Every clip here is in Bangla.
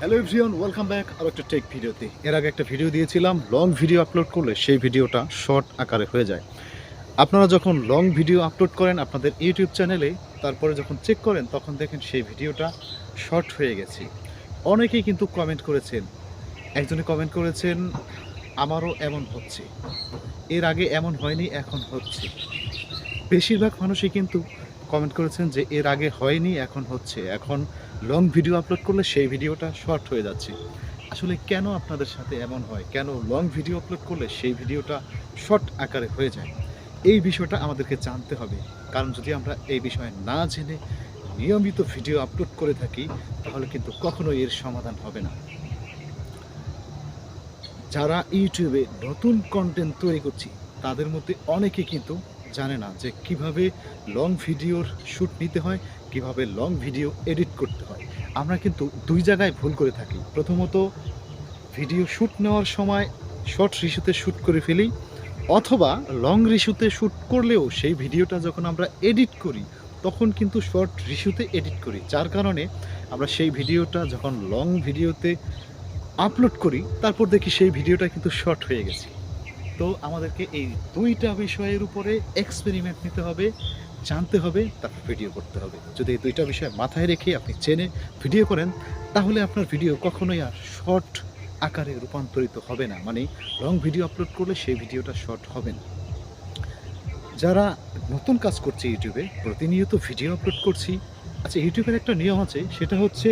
হ্যালো এভরিওয়ান ওয়েলকাম ব্যাক আর একটা টেক ভিডিওতে এর আগে একটা ভিডিও দিয়েছিলাম লং ভিডিও আপলোড করলে সেই ভিডিওটা শর্ট আকারে হয়ে যায়। আপনারা যখন লং ভিডিও আপলোড করেন আপনাদের ইউটিউব চ্যানেলে তারপরে যখন চেক করেন, তখন দেখেন সেই ভিডিওটা শর্ট হয়ে গেছে। অনেকেই কিন্তু কমেন্ট করেছেন। একজনে কমেন্ট করেছেন, আমারও এমন হচ্ছে। এর আগে এমন হয়নি, এখন হচ্ছে। বেশিরভাগ মানুষই কিন্তু কমেন্ট করেছেন যে, এর আগে হয়নি, এখন হচ্ছে। এখন লং ভিডিও আপলোড করলে সেই ভিডিওটা শর্ট হয়ে যাচ্ছে। আসলে কেন আপনাদের সাথে এমন হয়? কেন লং ভিডিও আপলোড করলে সেই ভিডিওটা শর্ট আকারে হয়ে যায়? এই বিষয়টা আমাদেরকে জানতে হবে। কারণ যদি আমরা এই বিষয়ে না জেনে নিয়মিত ভিডিও আপলোড করে থাকি, তাহলে কিন্তু কখনোই এর সমাধান হবে না। যারা ইউটিউবে নতুন কন্টেন্ট তৈরি করছি, তাদের মধ্যে অনেকে কিন্তু জানে না যে কীভাবে লং ভিডিওর শ্যুট নিতে হয়, কীভাবে লং ভিডিও এডিট করতে হয়। আমরা কিন্তু দুই জায়গায় ভুল করে থাকি। প্রথমত ভিডিও শ্যুট নেওয়ার সময় শর্ট রিস্যুতে শ্যুট করে ফেলি, অথবা লং রিস্যুতে শ্যুট করলেও সেই ভিডিওটা যখন আমরা এডিট করি, তখন কিন্তু শর্ট রিস্যুতে এডিট করি। যার কারণে আমরা সেই ভিডিওটা যখন লং ভিডিওতে আপলোড করি, তারপর দেখি সেই ভিডিওটা কিন্তু শর্ট হয়ে গেছে। তো আমাদেরকে এই দুইটা বিষয়ের উপরে এক্সপেরিমেন্ট নিতে হবে, জানতে হবে, তারপর ভিডিও করতে হবে। যদি এই দুইটা বিষয় মাথায় রেখে আপনি চেনে ভিডিও করেন, তাহলে আপনার ভিডিও কখনোই আর শর্ট আকারে রূপান্তরিত হবে না। মানে লং ভিডিও আপলোড করলে সেই ভিডিওটা শর্ট হবে না। যারা নতুন কাজ করছে ইউটিউবে, প্রতিনিয়ত ভিডিও আপলোড করছি। আচ্ছা ইউটিউবের একটা নিয়ম আছে, সেটা হচ্ছে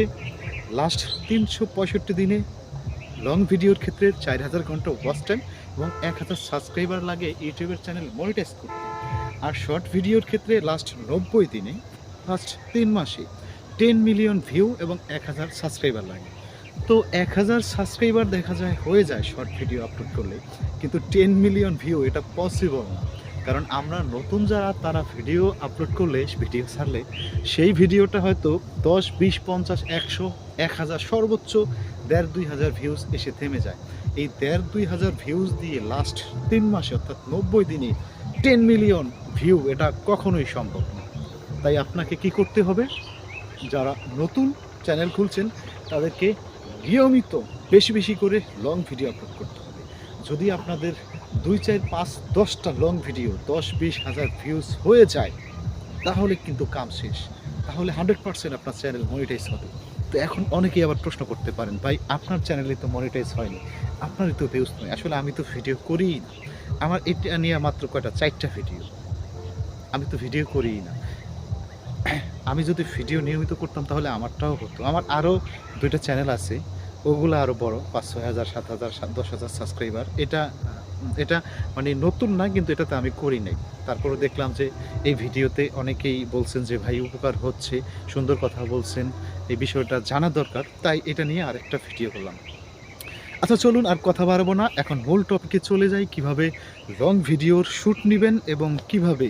লাস্ট তিনশো পঁয়ষট্টি দিনে লং ভিডিওর ক্ষেত্রে চার হাজার ঘণ্টা ওয়াচ টাইম এবং এক হাজার সাবস্ক্রাইবার লাগে ইউটিউবের চ্যানেল মনিটাইজ করতে। আর শর্ট ভিডিওর ক্ষেত্রে লাস্ট নব্বই দিনে লাস্ট তিন মাসে টেন মিলিয়ন ভিউ এবং এক হাজার সাবস্ক্রাইবার লাগে। তো এক হাজার সাবস্ক্রাইবার দেখা যায় হয়ে যায় শর্ট ভিডিও আপলোড করলে, কিন্তু টেন মিলিয়ন ভিউ এটা পসিবল না। কারণ আমরা নতুন যারা, তারা ভিডিও আপলোড করলে ভিডিও ছাড়লে, সেই ভিডিওটা হয়তো দশ, বিশ, পঞ্চাশ, একশো এক হাজার সর্বোচ্চ, দেড় দুই হাজার ভিউজ এসে থেমে যায়। এই দেড় দুই হাজার ভিউজ দিয়ে লাস্ট তিন মাসে, অর্থাৎ নব্বই দিনে টেন মিলিয়ন ভিউ এটা কখনোই সম্ভব না। তাই আপনাকে কি করতে হবে? যারা নতুন চ্যানেল খুলছেন, তাদেরকে নিয়মিত বেশি বেশি করে লং ভিডিও আপলোড করতে হবে। যদি আপনাদের দুই, চার, পাঁচ, দশটা লং ভিডিও দশ, বিশ হাজার ভিউজ হয়ে যায়, তাহলে কিন্তু কাম শেষ। তাহলে হান্ড্রেড পার্সেন্ট আপনার চ্যানেল মনিটাইজ হবে। তো এখন অনেকেই আবার প্রশ্ন করতে পারেন, ভাই, আপনার চ্যানেলে তো মনিটাইজ হয়নি, আপনারই তো ভিউজ নয় আসলে আমি তো ভিডিও করিই না। আমার এটা নিয়ে মাত্র কয়টা, চারটা ভিডিও আমি তো ভিডিও করিই না। আমি যদি ভিডিও নিয়মিত করতাম তাহলে আমারটাও হতো। আমার আরও দুইটা চ্যানেল আছে, ওগুলো আরও বড়, পাঁচ, ছয় হাজার, সাত হাজার, সাত, দশ হাজার সাবস্ক্রাইবার এটা এটা মানে নতুন না, কিন্তু এটাতে আমি করি নাই। তারপরে দেখলাম যে এই ভিডিওতে অনেকেই বলছেন যে, ভাই, উপকার হচ্ছে। সুন্দর কথা বলছেন। এই বিষয়টা জানা দরকার, তাই এটা নিয়ে আরেকটা ভিডিও করলাম। আচ্ছা চলুন আর কথা বাড়াবো না। এখন মূল টপিকে চলে যাই, কীভাবে লং ভিডিওর শ্যুট নেবেন এবং কীভাবে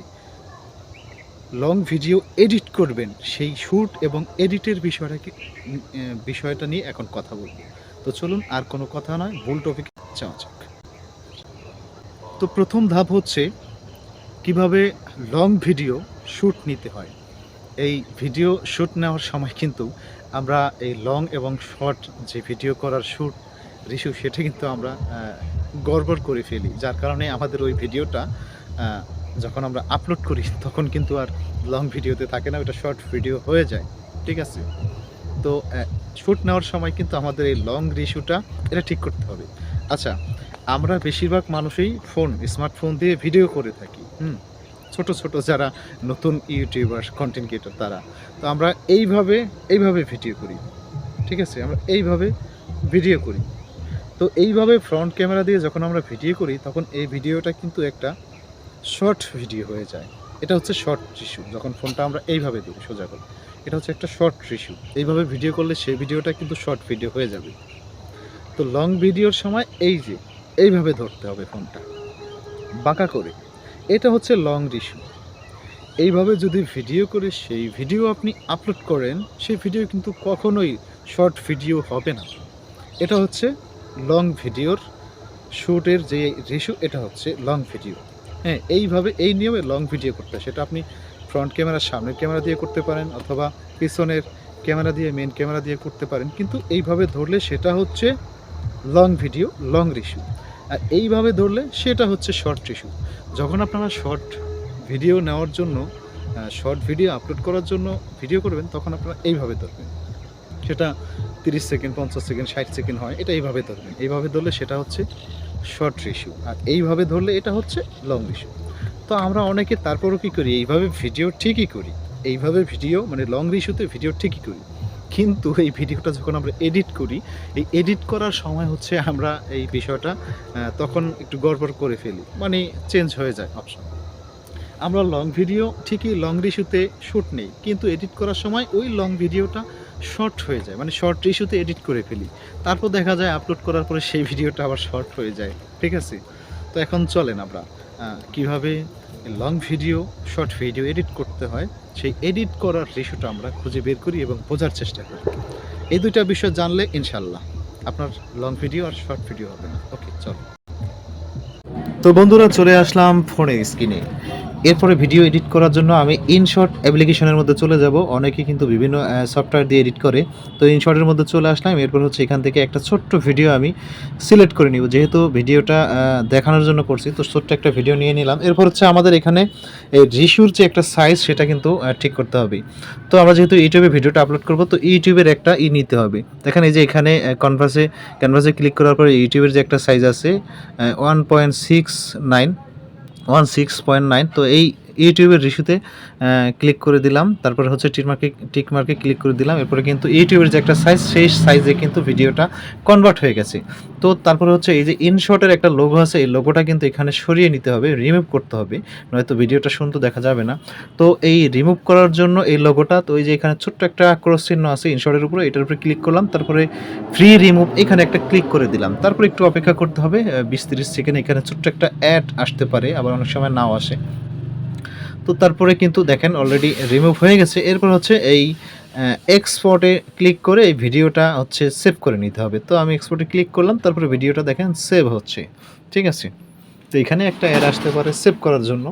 লং ভিডিও এডিট করবেন। সেই শ্যুট এবং এডিটের বিষয়টা কি বিষয়টা নিয়ে এখন কথা বলব। তো চলুন, আর কোনো কথা নয়, মূল টপিক যাওয়া যাক। তো প্রথম ধাপ হচ্ছে, কীভাবে লং ভিডিও শ্যুট নিতে হয়। এই ভিডিও শ্যুট নেওয়ার সময় কিন্তু আমরা এই লং এবং শর্ট যে ভিডিও করার শ্যুট রিসু সেটা কিন্তু আমরা গড়বড় করে ফেলি। যার কারণে আমাদের ওই ভিডিওটা যখন আমরা আপলোড করি, তখন কিন্তু আর লং ভিডিওতে থাকে না ওটা শর্ট ভিডিও হয়ে যায়। ঠিক আছে? তো শ্যুট নেওয়ার সময় কিন্তু আমাদের এই লং রিস্যুটা এটা ঠিক করতে হবে। আচ্ছা আমরা বেশিরভাগ মানুষই ফোন স্মার্টফোন দিয়ে ভিডিও করে থাকি, হুম? ছোট ছোট যারা নতুন ইউটিউবার কন্টেন্ট ক্রিয়েটর তারা। তো আমরা এইভাবে এইভাবে ভিডিও করি। ঠিক আছে? আমরা এইভাবে ভিডিও করি। তো এইভাবে ফ্রন্ট ক্যামেরা দিয়ে যখন আমরা ভিডিও করি, তখন এই ভিডিওটা কিন্তু একটা শর্ট ভিডিও হয়ে যায়। এটা হচ্ছে শর্ট রিস্যু যখন ফোনটা আমরা এইভাবে দিই সোজা করি। এটা হচ্ছে একটা শর্ট রিস্যু এইভাবে ভিডিও করলে সেই ভিডিওটা কিন্তু শর্ট ভিডিও হয়ে যাবে। তো লং ভিডিওর সময় এই যে, এইভাবে ধরতে হবে ফোনটা বাঁকা করে। এটা হচ্ছে লং রিস্যু এইভাবে যদি ভিডিও করে সেই ভিডিও আপনি আপলোড করেন, সেই ভিডিও কিন্তু কখনোই শর্ট ভিডিও হবে না। এটা হচ্ছে লং ভিডিওর শ্যুটের যে রেশু এটা হচ্ছে লং ভিডিও হ্যাঁ এইভাবে এই নিয়মে লং ভিডিও করতে সেটা আপনি ফ্রন্ট ক্যামেরার সামনের ক্যামেরা দিয়ে করতে পারেন অথবা পিছনের ক্যামেরা দিয়ে মেন ক্যামেরা দিয়ে করতে পারেন। কিন্তু এইভাবে ধরলে সেটা হচ্ছে লং ভিডিও লং রিস্যু আর এইভাবে ধরলে সেটা হচ্ছে শর্ট রিস্যু যখন আপনারা শর্ট ভিডিও নেওয়ার জন্য শর্ট ভিডিও আপলোড করার জন্য ভিডিও করবেন, তখন আপনারা এইভাবে ধরবেন। সেটা তিরিশ সেকেন্ড পঞ্চাশ সেকেন্ড ষাট সেকেন্ড হয়, এটা এইভাবে ধরবেন। এইভাবে ধরলে সেটা হচ্ছে শর্ট রিস্যু আর এইভাবে ধরলে এটা হচ্ছে লং রিস্যু তো আমরা অনেকে তারপরও কী করি? এইভাবে ভিডিও ঠিকই করি। এইভাবে ভিডিও মানে লং রিস্যুতে ভিডিও ঠিকই করি। কিন্তু এই ভিডিওটা যখন আমরা এডিট করি, এই এডিট করার সময় হচ্ছে আমরা এই বিষয়টা তখন একটু গড়বড় করে ফেলি। মানে চেঞ্জ হয়ে যায় অপশন আমরা লং ভিডিও ঠিকই লং রিস্যুতে শ্যুট নেই, কিন্তু এডিট করার সময় ওই লং ভিডিওটা শর্ট হয়ে যায়। মানে শর্ট রিস্যুতে এডিট করে ফেলি। তারপর দেখা যায় আপলোড করার পরে সেই ভিডিওটা আবার শর্ট হয়ে যায়। ঠিক আছে? তো এখন চলেন আমরা কীভাবে long video short video edit করতে হয়। সেই এডিট করার রেশোটা আমরা খুঁজে বের করি এবং বোঝার চেষ্টা করি। এই দুইটা বিষয় জানলে ইনশাল্লাহ আপনার লং ভিডিও আর শর্ট ভিডিও হবে না। ওকে চলো। তো বন্ধুরা, চলে আসলাম ফোনের স্ক্রিনে এরপরে ভিডিও এডিট করার জন্য আমি ইনশর্ট অ্যাপ্লিকেশনের মধ্যে চলে যাব। অনেকে কিন্তু বিভিন্ন সফটওয়্যার দিয়ে এডিট করে। তো ইনশর্টের মধ্যে চলে আসলাম। এরপর হচ্ছে এখান থেকে একটা ছোট্ট ভিডিও আমি সিলেক্ট করে নিব। যেহেতু ভিডিওটা দেখানোর জন্য করছি, তো ছোট্ট একটা ভিডিও নিয়ে নিলাম। এরপর হচ্ছে আমাদের এখানে এই রিসুর যে একটা সাইজ সেটা কিন্তু ঠিক করতে হবে। তো আমরা যেহেতু ইউটিউবে ভিডিওটা আপলোড করব, তো ইউটিউবের একটা ই নিতে হবে। দেখেন এই যে এখানে কনভাসে ক্যানভাসে ক্লিক করার পরে ইউটিউবের যে একটা সাইজ আছে one point six nine one six point nine তো এই ইউটিউবের রিস্যুতে ক্লিক করে দিলাম। তারপরে হচ্ছে টিকমার্কে টিকমার্কে ক্লিক করে দিলাম। এরপরে কিন্তু ইউটিউবের যে একটা সাইজ সেই সাইজে কিন্তু ভিডিওটা কনভার্ট হয়ে গেছে। তো তারপরে হচ্ছে এই যে ইনশর্টের একটা লোগো আছে, এই লোগোটা কিন্তু এখানে সরিয়ে নিতে হবে রিমুভ করতে হবে। নয়তো ভিডিওটা শুনতে দেখা যাবে না। তো এই রিমুভ করার জন্য এই লোগোটা তো এই যে এখানে ছোট্ট একটা ক্রস চিহ্ন আছে ইনশর্টের উপরে, এটার উপরে ক্লিক করলাম। তারপরে ফ্রি রিমুভ এখানে একটা ক্লিক করে দিলাম। তারপর একটু অপেক্ষা করতে হবে বিশ তিরিশ সেকেন্ড এখানে ছোট্ট একটা অ্যাড আসতে পারে, আবার অনেক সময় নাও আসে। তো তারপরে কিন্তু দেখেন অলরেডি রিমুভ হয়ে গেছে। এরপর হচ্ছে এই এক্সপোর্টে ক্লিক করে এই ভিডিওটা হচ্ছে সেভ করে নিতে হবে। তো আমি এক্সপোর্টে ক্লিক করলাম, তারপরে ভিডিওটা দেখেন সেভ হচ্ছে। ঠিক আছে? তো এখানে একটা অ্যাড আসতে পারে সেভ করার জন্য।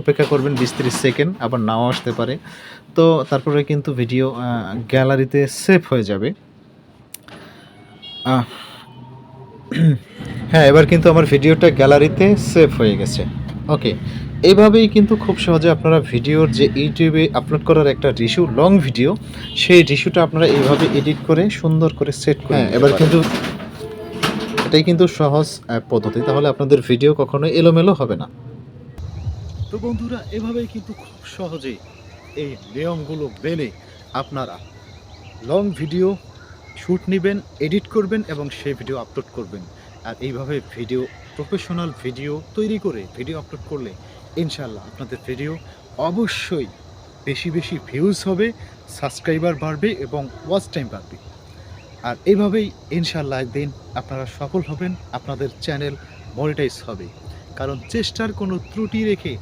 অপেক্ষা করবেন বিশ তিরিশ সেকেন্ড আবার নাও আসতে পারে। তো তারপরে কিন্তু ভিডিও গ্যালারিতে সেভ হয়ে যাবে। হ্যাঁ এবার কিন্তু আমার ভিডিওটা গ্যালারিতে সেভ হয়ে গেছে। ওকে এইভাবেই কিন্তু খুব সহজে আপনারা ভিডিওর যে ইউটিউবে আপলোড করার একটা রিস্যু লং ভিডিও সেই রিস্যুটা আপনারা এইভাবে এডিট করে সুন্দর করে সেট করে হ্যাঁ, এবার কিন্তু এটাই কিন্তু সহজ পদ্ধতি। তাহলে আপনাদের ভিডিও কখনো এলোমেলো হবে না। তো বন্ধুরা এভাবেই কিন্তু খুব সহজেই এই নিয়মগুলো মেনে আপনারা লং ভিডিও শ্যুট নেবেন এডিট করবেন এবং সেই ভিডিও আপলোড করবেন। আর এইভাবে ভিডিও প্রফেশনাল ভিডিও তৈরি করে ভিডিও আপলোড করলে ইনশাল্লাহ আপনাদের ভিডিও অবশ্যই বেশি বেশি ভিউজ হবে সাবস্ক্রাইবার বাড়বে এবং ওয়াচ টাইম বাড়বে। আর এইভাবেই ইনশাল্লাহ একদিন আপনারা সফল হবেন, আপনাদের চ্যানেল মনিটাইজ হবে। কারণ চেষ্টার কোনো ত্রুটি রেখে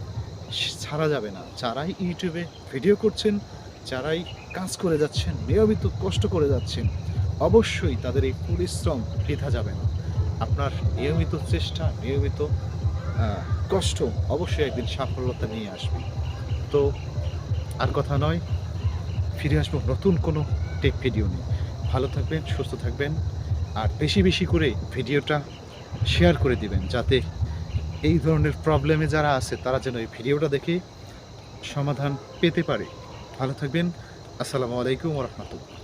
ছাড়া যাবে না। যারাই ইউটিউবে ভিডিও করছেন, যারাই কাজ করে যাচ্ছেন, নিয়মিত কষ্ট করে যাচ্ছেন, অবশ্যই তাদের এই পরিশ্রম বৃথা যাবে না। আপনার নিয়মিত চেষ্টা, নিয়মিত কষ্ট অবশ্যই একদিন সাফল্যতা নিয়ে আসবে। তো আর কথা নয়, ফিরে আসব নতুন কোনো টেপ ভিডিও নিয়ে। ভালো থাকবেন, সুস্থ থাকবেন, আর বেশি বেশি করে ভিডিওটা শেয়ার করে দিবেন, যাতে এই ধরনের প্রবলেমে যারা আছে, তারা যেন এই ভিডিওটা দেখে সমাধান পেতে পারে। ভালো থাকবেন, আসসালামু আলাইকুম রহমতুল্লাহ।